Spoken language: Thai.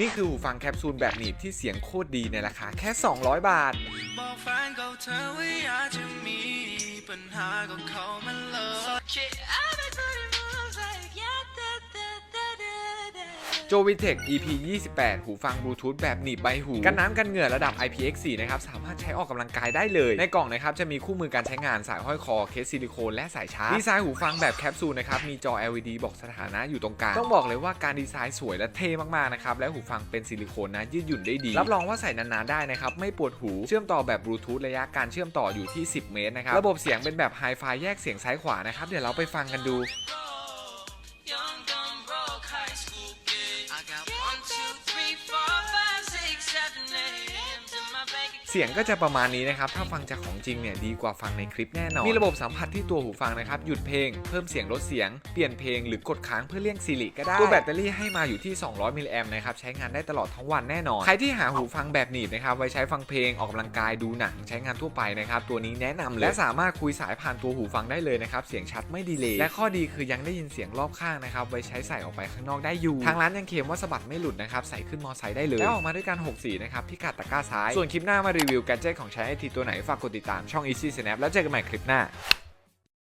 นี่คือหูฟังแคปซูลแบบหนีบที่เสียงโคตรดีในราคาแค่ 200 บาท บอกแฟนเก่าเธอว่าอยากจะมีปัญหากับเขามันเลย โจวิเทค EP 28 หูฟังบลูทูธแบบหนีบใบหู กันน้ำกันเหงื่อระดับ IPX4 นะครับ สามารถใช้ออกกำลังกายได้เลย ในกล่องนะครับ จะมีคู่มือการใช้งานสายห้อยคอ เคสซิลิโคนและสายชาร์จ ดีไซน์หูฟังแบบแคปซูลนะครับ มีจอ LED บอกสถานะอยู่ตรงกลาง ต้องบอกเลยว่าการดีไซน์สวยและเท่มาก ๆ นะครับ และหูฟังเป็นซิลิโคนนะ ยืดหยุ่นได้ดี รับรองว่าใส่นาน ๆ ได้นะครับ ไม่ปวดหู เชื่อมต่อแบบบลูทูธระยะการเชื่อมต่ออยู่ที่ 10 เมตรนะครับ ระบบเสียงเป็นแบบไฮไฟแยกเสียงซ้ายขวานะครับ เดี๋ยวเราไปฟังกันดู เสียงก็จะประมาณนี้นะครับ ถ้าฟังจากของจริงเนี่ยดีกว่าฟังในคลิปแน่นอน มีระบบสัมผัสที่ตัวหูฟังนะครับ หยุดเพลง เพิ่มเสียงลดเสียง เปลี่ยนเพลงหรือกดค้างเพื่อเลี่ยงซีรีก็ได้ ตัวแบตเตอรี่ให้มาอยู่ที่ 200 มิลลิแอมป์นะครับ ใช้งานได้ตลอดทั้งวันแน่นอน ใครที่หาหูฟังแบบหนีบนะครับ ไว้ใช้ฟังเพลง ออกกำลังกาย ดูหนัง ใช้งานทั่วไปนะครับ ตัวนี้แนะนำเลย และสามารถคุยสายผ่านตัวหูฟังได้เลยนะครับ เสียงชัดไม่ดีเลย และข้อดีคือยังได้ยินเสียงรอบข้างนะครับ ไว้ใช้ใส่ออกไปข้างนอกได้อยู่ ทางร้านยังเคลมว่าสะบัดไม่หลุดนะครับ ใส่ขึ้นมอไซค์ได้เลยแล้วออกมาด้วยกัน6สีนะครับพิกัดตะกร้าซ้ายส่วนคลิปหน้ามารีวิวแกจเจตของใช้ไอทีตัวไหนฝากกดติดตามช่อง Easy Snap แล้วเจอกันใหม่คลิปหน้า